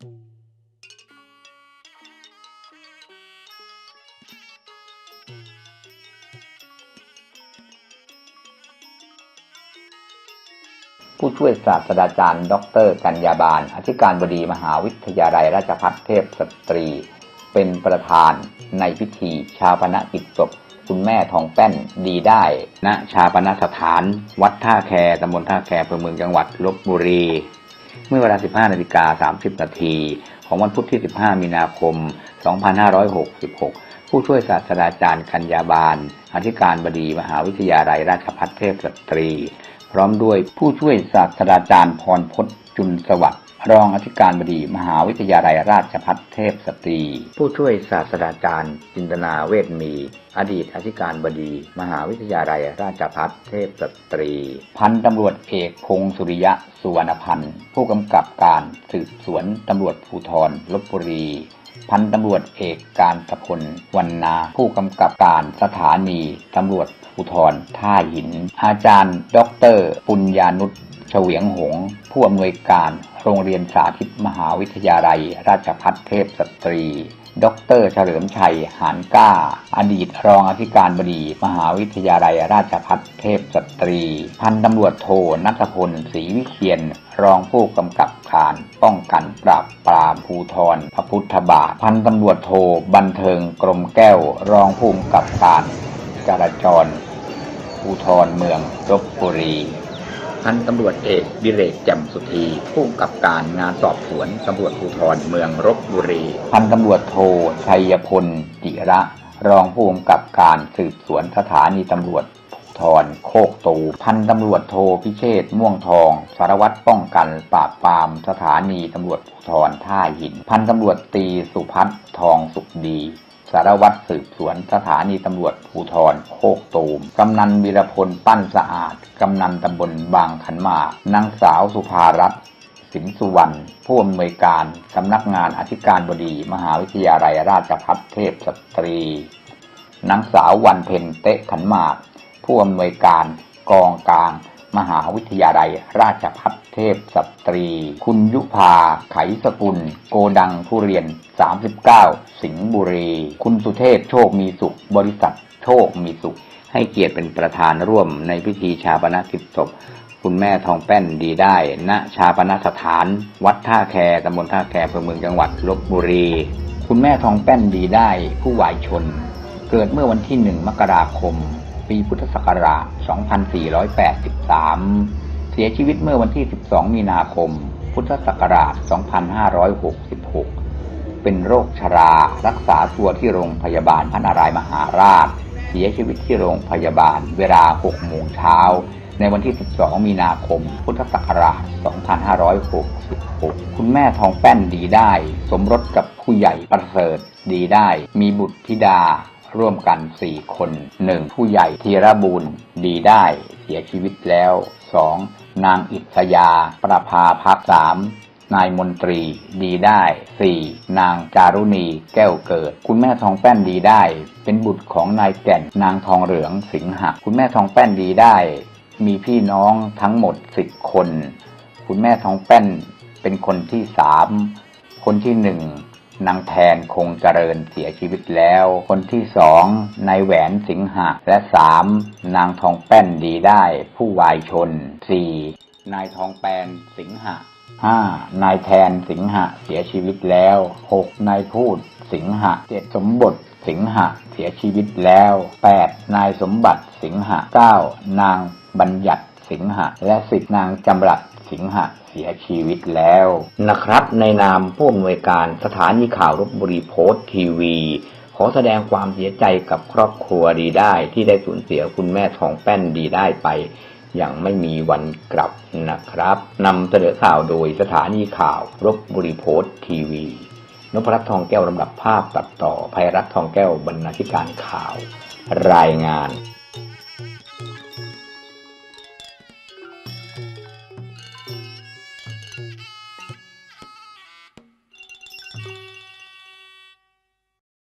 ผู้ช่วยศาสตราจารย์ ดร กัญญาบาล อธิการบดีมหาวิทยาลัยราชภัฏเทพสตรี เป็นประธานในพิธีชาปนกิจศพคุณแม่ทองแป้นดีได้ณชาปนสถาน วัดท่าแคตำบลท่าแคอำเภอเมืองจังหวัดลบบุรี เมื่อเวลา 15นาฬิกา30นาทีของวันพุธที่ 15 มีนาคม 2566 ผู้ช่วยศาสตราจารย์กัญญาบาล อธิการบดีมหาวิทยาลัยราชภัฏเทพสตรี พร้อมด้วยผู้ช่วยศาสตราจารย์พรพจน์จุนสวัสดิ์ รองอธิการบดีมหาวิทยาลัยราชภัฏเทพสตรี ผู้ช่วยศาสตราจารย์ จินตนาเวทมี อดีตอธิการบดี มหาวิทยาลัยราชภัฏเทพสตรี พันตำรวจเอกพงศ์สุริยะสุวรรณพันธ์ผู้กำกับการสืบสวนตำรวจภูธรลบบุรีพันตำรวจเอกการตพลวันนา ผู้กำกับการสถานีตำรวจภูธรท่าหิน อาจารย์ด็อกเตอร์ปุญญานุช เฉวียงหง ผู้อำนวยการโรงเรียนสาธิตมหาวิทยาลัย ราชภัฏเทพสตรี ดรเฉลิมชัย หานก้า อดีตรองอธิการบดี มหาวิทยาลัย ราชภัฏเทพสตรี พันตำรวจโทนัทพลศรีวิเชียน รองผู้กำกับการป้องกันปราบปรามภูทรพระพุทธบาท พันตำรวจโทบันเทิงกรมแก้ว รองผู้กำกับการจราจรภูทรเมืองลบบุรี พันตำรวจเอกดิเรกแจ่มสุธีผู้กำกับการงานสอบสวนตำรวจภูธรเมืองรบบุรี พันตำรวจโทชัยพลจิระ รองผู้กำกับการสืบสวนสถานีตำรวจภูธรโคกตู พันตำรวจโทพิเชษม่วงทอง สารวัตรป้องกันปราบปรามสถานีตำรวจภูธรท่าหิน พันตำรวจตีสุพัฒน์ทองสุขดี สารวัตรสืบสวนสถานีตำรวจภูธรโคกตูม กำนันวีรพลปั้นสะอาด กำนันตำบลบางขันมากนางสาวสุภารัตน์สินสุวรรณผู้อำนวยการสำนักงานอธิการบดี มหาวิทยาลัยราชภัฏเทพสตรีนางสาววันเพ็ญเตะขันมาก ผู้อำนวยการกองกลาง มหาวิทยาลัย ราชภัฏเทพสตรี คุณยุพาไขสกุล โกดังทุเรียน 39 สิงห์บุรี คุณสุเทพโชคมีสุข บริษัทโชคมีสุข ให้เกียรติเป็นประธานร่วมในพิธีชาปนกิจศพคุณแม่ทองแป้นดีได้ ณ ชาปนสถาน วัดท่าแคตำบลท่าแคอำเภอเมืองจังหวัดลบบุรี คุณแม่ทองแป้นดีได้ ผู้วายชน เกิดเมื่อวันที่ 1 มกราคม ปีพุทธศักราช 2483 เสียชีวิตเมื่อวันที่ 12 มีนาคม พุทธศักราช 2566 เป็นโรคชรา รักษาตัวที่โรงพยาบาลพระนารายมหาราช เสียชีวิตที่โรงพยาบาลเวลา 6 โมงเช้า ในวันที่ 12 มีนาคม พุทธศักราช 2566 คุณแม่ทองแป้นดีได้ สมรสกับผู้ใหญ่ประเสริฐดีได้ มีบุตรธิดา ร่วมกัน 4 คน 1. ผู้ใหญ่ธีรบูรณ์ดีได้เสียชีวิตแล้ว 2. นางอิสยา ประภาพักสามนายมนตรีดีได้ 4. นางจารุณีแก้วเกิด คุณแม่ทองแป้นดีได้ เป็นบุตรของนายแก่นนางทองเหลืองสิงหะคุณแม่ทองแป้นดีได้ มีพี่น้องทั้งหมด10คน คุณแม่ทองแป้นเป็นคนที่สามคนที่หนึ่ง นางแทนคงเจริญเสียชีวิตแล้ว คนที่สองนายแหวนสิงหะ และสามนางทองแป้นดีได้ผู้วายชนสี่นายทองแปนสิงหะห้านายแทนสิงหะเสียชีวิตแล้วหกนายพูดสิงหะเจ็ดสมบทสิงหะเสียชีวิตแล้วแปดนายสมบัติสิงหะเก้านางบัญญัติ สิงหะ และสิบนางจำรัดสิงหะเสียชีวิตแล้วนะครับ ในนามผู้อำนวยการสถานีข่าวรบบุรีโพสต์ทีวี ขอแสดงความเสียใจกับครอบครัวดีได้ ที่ได้สูญเสียคุณแม่ทองแป้นดีได้ไป อย่างไม่มีวันกลับนะครับนำเสนอข่าวโดยสถานีข่าวรบบุรีโพสต์ทีวีนพรัตน์ทองแก้วลำดับภาพตัดต่อภัยรัตน์ทองแก้วบรรณาธิการข่าว รายงาน